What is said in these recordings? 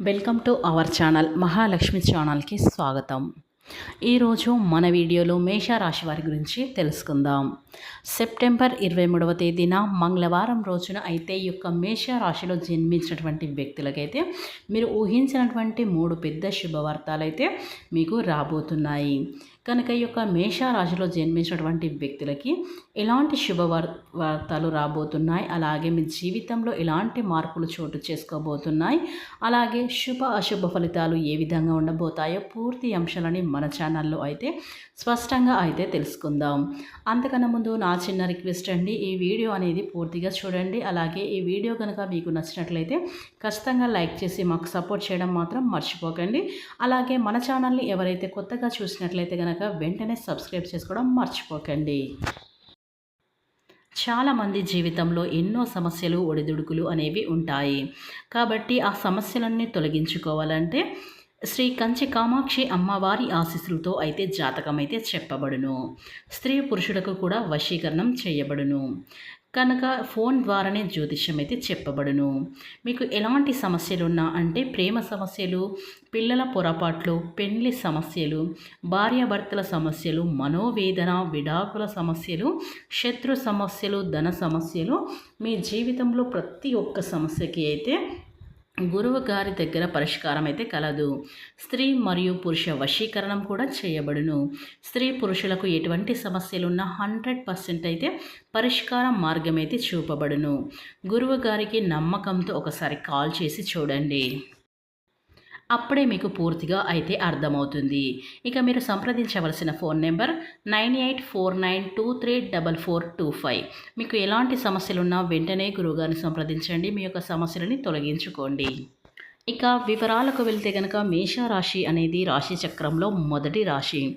Welcome to our channel Mahalakshmi ఛానల్కి స్వాగతం. ఈరోజు మన వీడియోలో మేషరాశి వారి గురించి తెలుసుకుందాం. సెప్టెంబర్ ఇరవై మూడవ తేదీన మంగళవారం రోజున అయితే ఈ యొక్క మేషరాశిలో జన్మించినటువంటి వ్యక్తులకైతే మీరు ఊహించినటువంటి మూడు పెద్ద శుభవార్తలు అయితే మీకు రాబోతున్నాయి. కనుక ఈ యొక్క మేషరాశిలో జన్మించినటువంటి వ్యక్తులకి ఎలాంటి శుభవార్ వార్తలు రాబోతున్నాయి? అలాగే మీ జీవితంలో ఎలాంటి మార్పులు చోటు చేసుకోబోతున్నాయి? అలాగే శుభ అశుభ ఫలితాలు ఏ విధంగా ఉండబోతాయో పూర్తి అంశాలని మన ఛానల్లో అయితే స్పష్టంగా అయితే తెలుసుకుందాం. అంతకన్నా ముందు నా చిన్న రిక్వెస్ట్ అండి ఈ వీడియో అనేది పూర్తిగా చూడండి. అలాగే ఈ వీడియో కనుక మీకు నచ్చినట్లయితే ఖచ్చితంగా లైక్ చేసి మాకు సపోర్ట్ చేయడం మాత్రం మర్చిపోకండి. అలాగే మన ఛానల్ని ఎవరైతే కొత్తగా చూసినట్లయితే కనుక వెంటనే సబ్స్క్రైబ్ చేసుకోవడం మర్చిపోకండి. చాలామంది జీవితంలో ఎన్నో సమస్యలు ఒడిదుడుకులు అనేవి ఉంటాయి. కాబట్టి ఆ సమస్యలన్నీ తొలగించుకోవాలంటే శ్రీ కంచి కామాక్షి అమ్మవారి ఆశీస్సులతో అయితే జాతకం అయితే చెప్పబడును. స్త్రీ పురుషులకు కూడా వశీకరణం చేయబడును. కనుక ఫోన్ ద్వారానే జ్యోతిష్యం అయితే చెప్పబడును. మీకు ఎలాంటి సమస్యలు ఉన్నా అంటే ప్రేమ సమస్యలు పిల్లల పొరపాట్లు పెళ్ళి సమస్యలు భార్యాభర్తల సమస్యలు మనోవేదన విడాకుల సమస్యలు శత్రు సమస్యలు ధన సమస్యలు మీ జీవితంలో ప్రతి ఒక్క సమస్యకి అయితే గురువు గారి దగ్గర పరిష్కారం అయితే కలదు. స్త్రీ మరియు పురుష వశీకరణం కూడా చేయబడును. స్త్రీ పురుషులకు ఎటువంటి సమస్యలున్నా హండ్రెడ్ పర్సెంట్ అయితే పరిష్కార మార్గం అయితే చూపబడును. గురువు గారికి నమ్మకంతో ఒకసారి కాల్ చేసి చూడండి. అప్పుడే మీకు పూర్తిగా అయితే అర్థమవుతుంది. ఇక మీరు సంప్రదించవలసిన phone number nine eight four nine two three double four two five. మీకు ఎలాంటి సమస్యలున్నా వెంటనే గురువుగారిని సంప్రదించండి. మీ యొక్క సమస్యలని తొలగించుకోండి. ఇక వివరాలకు వెళ్తే కనుక మేషరాశి అనేది రాశి చక్రంలో మొదటి రాశి.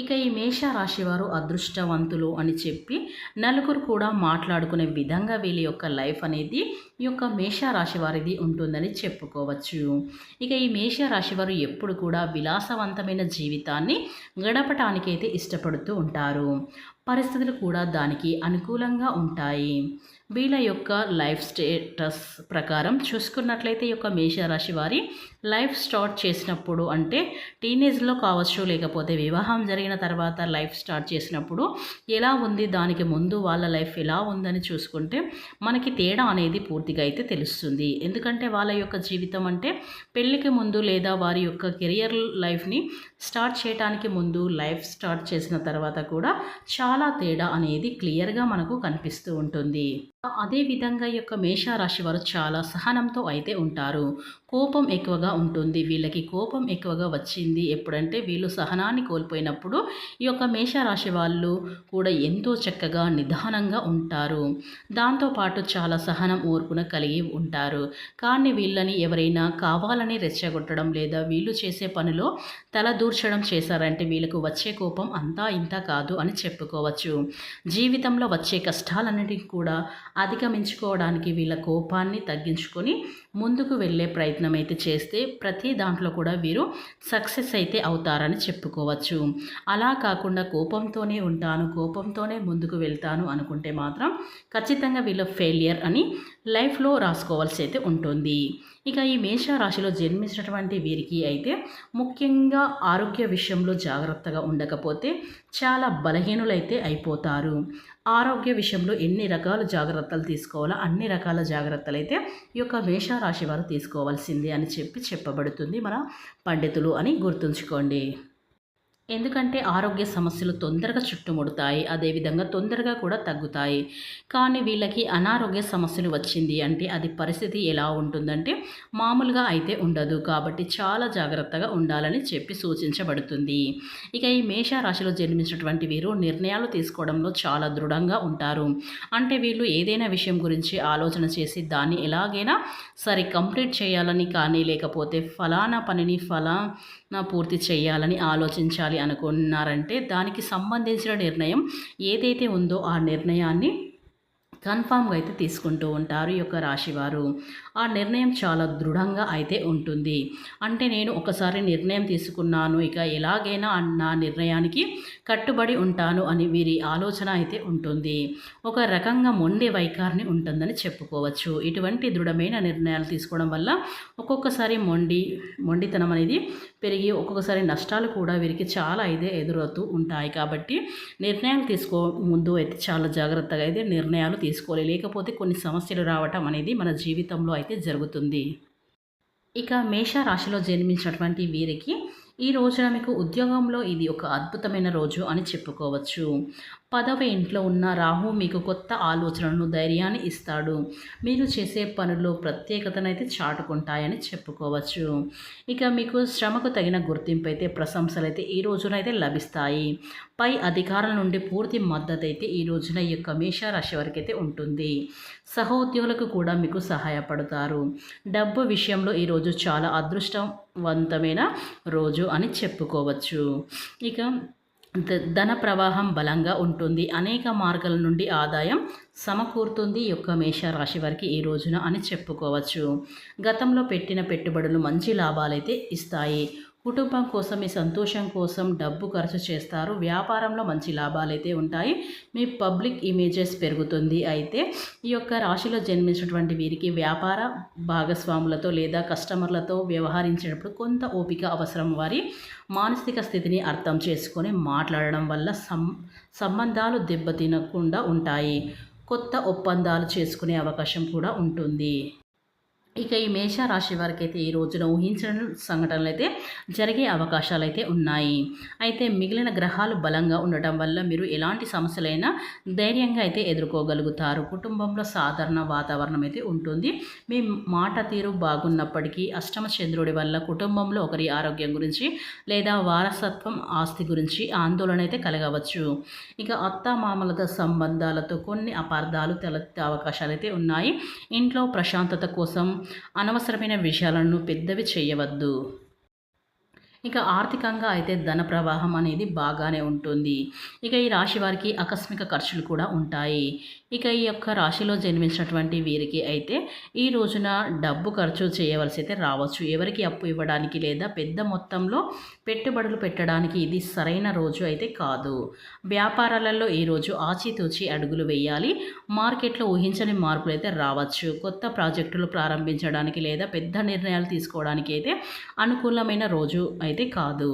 ఇక ఈ మేష రాశి వారు అదృష్టవంతులు అని చెప్పి నలుగురు కూడా మాట్లాడుకునే విధంగా వీళ్ళ యొక్క లైఫ్ అనేది ఈ యొక్క మేష రాశివారిది ఉంటుందని చెప్పుకోవచ్చు. ఇక ఈ మేష రాశి వారు ఎప్పుడు కూడా విలాసవంతమైన జీవితాన్ని గడపటానికైతే ఇష్టపడుతూ ఉంటారు. పరిస్థితులు కూడా దానికి అనుకూలంగా ఉంటాయి. వీళ్ళ యొక్క లైఫ్ స్టేటస్ ప్రకారం చూసుకున్నట్లయితే ఈ యొక్క మేషరాశి వారి లైఫ్ స్టార్ట్ చేసినప్పుడు అంటే టీనేజ్లో కావచ్చు లేకపోతే వివాహం జరిగిన తర్వాత లైఫ్ స్టార్ట్ చేసినప్పుడు ఎలా ఉంది దానికి ముందు వాళ్ళ లైఫ్ ఎలా ఉందని చూసుకుంటే మనకి తేడా అనేది పూర్తిగా అయితే తెలుస్తుంది. ఎందుకంటే వాళ్ళ యొక్క జీవితం అంటే పెళ్ళికి ముందు లేదా వారి యొక్క కెరియర్ లైఫ్ని స్టార్ట్ చేయడానికి ముందు లైఫ్ స్టార్ట్ చేసిన తర్వాత కూడా చాలా తేడా అనేది క్లియర్గా మనకు కనిపిస్తూ ఉంటుంది. అదే విధంగా ఈ యొక్క మేషరాశి వారు చాలా సహనంతో అయితే ఉంటారు. కోపం ఎక్కువగా ఉంటుంది. వీళ్ళకి కోపం ఎక్కువగా వచ్చింది. ఎప్పుడంటే వీళ్ళు సహనాన్ని కోల్పోయినప్పుడు ఈ యొక్క మేషరాశి వాళ్ళు కూడా ఎంతో చక్కగా నిదానంగా ఉంటారు. దాంతోపాటు చాలా సహనం ఓర్పున కలిగి ఉంటారు. కానీ వీళ్ళని ఎవరైనా కావాలని రెచ్చగొట్టడం లేదా వీళ్ళు చేసే పనిలో తల దూర్చడం చేశారంటే వీళ్ళకు వచ్చే కోపం అంతా ఇంత కాదు అని చెప్పుకోవచ్చు. జీవితంలో వచ్చే కష్టాలన్నిటికీ కూడా అధిగమించుకోవడానికి వీళ్ళ కోపాన్ని తగ్గించుకొని ముందుకు వెళ్ళే ప్రయత్నం అయితే చేస్తే ప్రతి దాంట్లో కూడా వీరు సక్సెస్ అయితే అవుతారని చెప్పుకోవచ్చు. అలా కాకుండా కోపంతోనే ఉంటాను కోపంతోనే ముందుకు వెళ్తాను అనుకుంటే మాత్రం ఖచ్చితంగా వీళ్ళ ఫెయిలియర్ అని లైఫ్లో రాసుకోవాల్సి అయితే ఉంటుంది. ఇక ఈ మేష రాశిలో జన్మించినటువంటి వీరికి అయితే ముఖ్యంగా ఆరోగ్య విషయంలో జాగ్రత్తగా ఉండకపోతే చాలా బలహీనులైతే అయిపోతారు. ఆరోగ్య విషయంలో ఎన్ని రకాల జాగ్రత్తలు తీసుకోవాలో అన్ని రకాల జాగ్రత్తలు అయితే ఈ యొక్క మేషరాశి వారు తీసుకోవాల్సిందే అని చెప్పి చెప్పబడుతుంది మన పండితులు అని గుర్తుంచుకోండి. ఎందుకంటే ఆరోగ్య సమస్యలు తొందరగా చుట్టుముడతాయి అదేవిధంగా తొందరగా కూడా తగ్గుతాయి. కానీ వీళ్ళకి అనారోగ్య సమస్యలు వచ్చింది అంటే అది పరిస్థితి ఎలా ఉంటుందంటే మామూలుగా అయితే ఉండదు. కాబట్టి చాలా జాగ్రత్తగా ఉండాలని చెప్పి సూచించబడుతుంది. ఇక ఈ మేష రాశిలో జన్మించినటువంటి వీరు నిర్ణయాలు తీసుకోవడంలో చాలా దృఢంగా ఉంటారు. అంటే వీళ్ళు ఏదైనా విషయం గురించి ఆలోచన చేసి దాన్ని ఎలాగైనా సరే కంప్లీట్ చేయాలని కానీ లేకపోతే ఫలానా పనిని ఫలా పూర్తి చేయాలని ఆలోచించాలి అనుకున్నారంటే దానికి సంబంధించిన నిర్ణయం ఏదైతే ఉందో ఆ నిర్ణయాన్ని కన్ఫామ్గా అయితే తీసుకుంటూ ఉంటారు ఈ యొక్క రాశివారు. ఆ నిర్ణయం చాలా దృఢంగా అయితే ఉంటుంది. అంటే నేను ఒకసారి నిర్ణయం తీసుకున్నాను ఇక ఎలాగైనా నా నిర్ణయానికి కట్టుబడి ఉంటాను అని వీరి ఆలోచన అయితే ఉంటుంది. ఒక రకంగా మొండి వైఖరిని ఉంటుందని చెప్పుకోవచ్చు. ఇటువంటి దృఢమైన నిర్ణయాలు తీసుకోవడం వల్ల ఒక్కొక్కసారి మొండి మొండితనం అనేది పెరిగి ఒక్కొక్కసారి నష్టాలు కూడా వీరికి చాలా అయితే ఎదురవుతూ ఉంటాయి. కాబట్టి నిర్ణయాలు తీసుకో ముందు అయితే చాలా జాగ్రత్తగా అయితే నిర్ణయాలు తీసుకోవాలి. లేకపోతే కొన్ని సమస్యలు రావటం అనేది మన జీవితంలో అయితే జరుగుతుంది. ఇక మేష రాశిలో జన్మించినటువంటి వీరికి ఈ రోజున మీకు ఉద్యోగంలో ఇది ఒక అద్భుతమైన రోజు అని చెప్పుకోవచ్చు. పదవ ఇంట్లో ఉన్న రాహు మీకు కొత్త ఆలోచనలను ధైర్యాన్ని ఇస్తాడు. మీరు చేసే పనుల్లో ప్రత్యేకతనైతే చాటుకుంటాయని చెప్పుకోవచ్చు. ఇక మీకు శ్రమకు తగిన గుర్తింపు అయితే ప్రశంసలు అయితే ఈ రోజునైతే లభిస్తాయి. పై అధికారుల నుండి పూర్తి మద్దతు అయితే ఈ రోజున ఈ యొక్క మేషరాశి వరకు అయితే ఉంటుంది. సహోద్యోగులకు కూడా మీకు సహాయపడతారు. డబ్బు విషయంలో ఈరోజు చాలా అదృష్టవంతమైన రోజు అని చెప్పుకోవచ్చు. ఇక ధన ప్రవాహం బలంగా ఉంటుంది. అనేక మార్గాల నుండి ఆదాయం సమకూరుతుంది. యొక్క మేషరాశి వారికి ఈ రోజున అని చెప్పుకోవచ్చు. గతంలో పెట్టిన పెట్టుబడులు మంచి లాభాలైతే ఇస్తాయి. కుటుంబం కోసం మీ సంతోషం కోసం డబ్బు ఖర్చు చేస్తారు. వ్యాపారంలో మంచి లాభాలు అయితే ఉంటాయి. మీ పబ్లిక్ ఇమేజెస్ పెరుగుతుంది. అయితే ఈ యొక్క రాశిలో జన్మించినటువంటి వీరికి వ్యాపార భాగస్వాములతో లేదా కస్టమర్లతో వ్యవహరించేటప్పుడు కొంత ఓపిక అవసరం. వారి మానసిక స్థితిని అర్థం చేసుకొని మాట్లాడడం వల్ల సం సంబంధాలు దెబ్బతినకుండా ఉంటాయి. కొత్త ఒప్పందాలు చేసుకునే అవకాశం కూడా ఉంటుంది. ఇక ఈ మేషరాశి వారికి అయితే ఈ రోజున ఊహించడం సంఘటనలు అయితే జరిగే అవకాశాలు అయితే ఉన్నాయి. అయితే మిగిలిన గ్రహాలు బలంగా ఉండటం వల్ల మీరు ఎలాంటి సమస్యలైనా ధైర్యంగా అయితే ఎదుర్కోగలుగుతారు. కుటుంబంలో సాధారణ వాతావరణం అయితే ఉంటుంది. మీ మాట తీరు బాగున్నప్పటికీ అష్టమ చంద్రుడి వల్ల కుటుంబంలో ఒకరి ఆరోగ్యం గురించి లేదా వారసత్వం ఆస్తి గురించి ఆందోళన అయితే కలగవచ్చు. ఇక అత్త మామలతో సంబంధాలతో కొన్ని అపార్థాలు తలెత్తే అవకాశాలు అయితే ఉన్నాయి. ఇంట్లో ప్రశాంతత కోసం అనవసరమైన విషయాలను పెద్దవి చేయవద్దు. ఇక ఆర్థికంగా అయితే ధన ప్రవాహం అనేది బాగానే ఉంటుంది. ఇక ఈ రాశి వారికి ఆకస్మిక ఖర్చులు కూడా ఉంటాయి. ఇక ఈ యొక్క రాశిలో జన్మించినటువంటి వీరికి అయితే ఈ రోజున డబ్బు ఖర్చు చేయవలసి అయితే రావచ్చు. ఎవరికి అప్పు ఇవ్వడానికి లేదా పెద్ద మొత్తంలో పెట్టుబడులు పెట్టడానికి ఇది సరైన రోజు అయితే కాదు. వ్యాపారాలలో ఈరోజు ఆచితూచి అడుగులు వేయాలి. మార్కెట్లో ఊహించని మార్పులు అయితే రావచ్చు. కొత్త ప్రాజెక్టులు ప్రారంభించడానికి లేదా పెద్ద నిర్ణయాలు తీసుకోవడానికి అయితే అనుకూలమైన రోజు అయితే కాదు.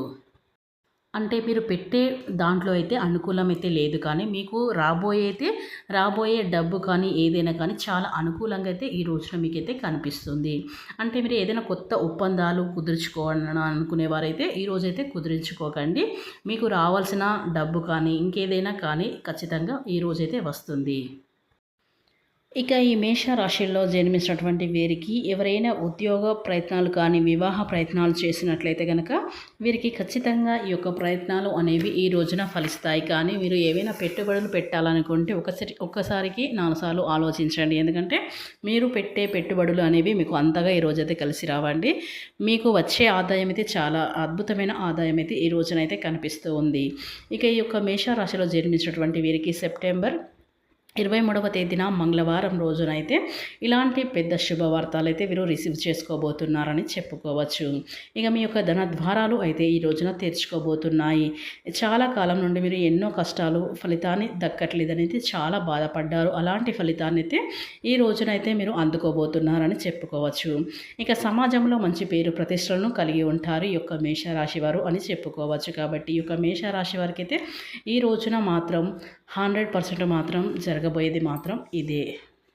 అంటే మీరు పెట్టే దాంట్లో అయితే అనుకూలం అయితే లేదు. కానీ మీకు రాబోయే అయితే రాబోయే డబ్బు కానీ ఏదైనా కానీ చాలా అనుకూలంగా అయితే ఈ రోజున మీకైతే కనిపిస్తుంది. అంటే మీరు ఏదైనా కొత్త ఒప్పందాలు కుదుర్చుకోవాలని అనుకునేవారైతే ఈ రోజైతే కుదిరించుకోకండి. మీకు రావాల్సిన డబ్బు కానీ ఇంకేదైనా కానీ ఖచ్చితంగా ఈ రోజైతే వస్తుంది. ఇక ఈ మేష రాశిలో జన్మించినటువంటి వీరికి ఎవరైనా ఉద్యోగ ప్రయత్నాలు కానీ వివాహ ప్రయత్నాలు చేసినట్లయితే కనుక వీరికి ఖచ్చితంగా ఈ యొక్క ప్రయత్నాలు అనేవి ఈ రోజున ఫలిస్తాయి. కానీ మీరు ఏవైనా పెట్టుబడులు పెట్టాలనుకుంటే ఒకసారి ఒక్కసారికి నాలుగుసార్లు ఆలోచించండి. ఎందుకంటే మీరు పెట్టే పెట్టుబడులు అనేవి మీకు అంతగా ఈ రోజైతే కలిసి రావండి. మీకు వచ్చే ఆదాయం అయితే చాలా అద్భుతమైన ఆదాయం అయితే ఈ రోజునైతే కనిపిస్తూ ఉంది. ఇక ఈ యొక్క మేషరాశిలో జన్మించినటువంటి వీరికి సెప్టెంబర్ ఇరవై మూడవ తేదీన మంగళవారం రోజునైతే ఇలాంటి పెద్ద శుభవార్తలు అయితే వీరు రిసీవ్ చేసుకోబోతున్నారని చెప్పుకోవచ్చు. ఇక మీ యొక్క ధన ద్వారాలు అయితే ఈ రోజున తెరుచుకోబోతున్నాయి. చాలా కాలం నుండి మీరు ఎన్నో కష్టాలు ఫలితాన్ని దక్కట్లేదనేది చాలా బాధపడ్డారు. అలాంటి ఫలితాన్ని అయితే ఈ రోజునైతే మీరు అందుకోబోతున్నారని చెప్పుకోవచ్చు. ఇక సమాజంలో మంచి పేరు ప్రతిష్టలను కలిగి ఉంటారు ఈ యొక్క మేషరాశి వారు అని చెప్పుకోవచ్చు. కాబట్టి ఈ యొక్క మేషరాశి వారికి అయితే ఈ రోజున మాత్రం హండ్రెడ్ పర్సెంట్ మాత్రం జరగబోయేది మాత్రం ఇదే.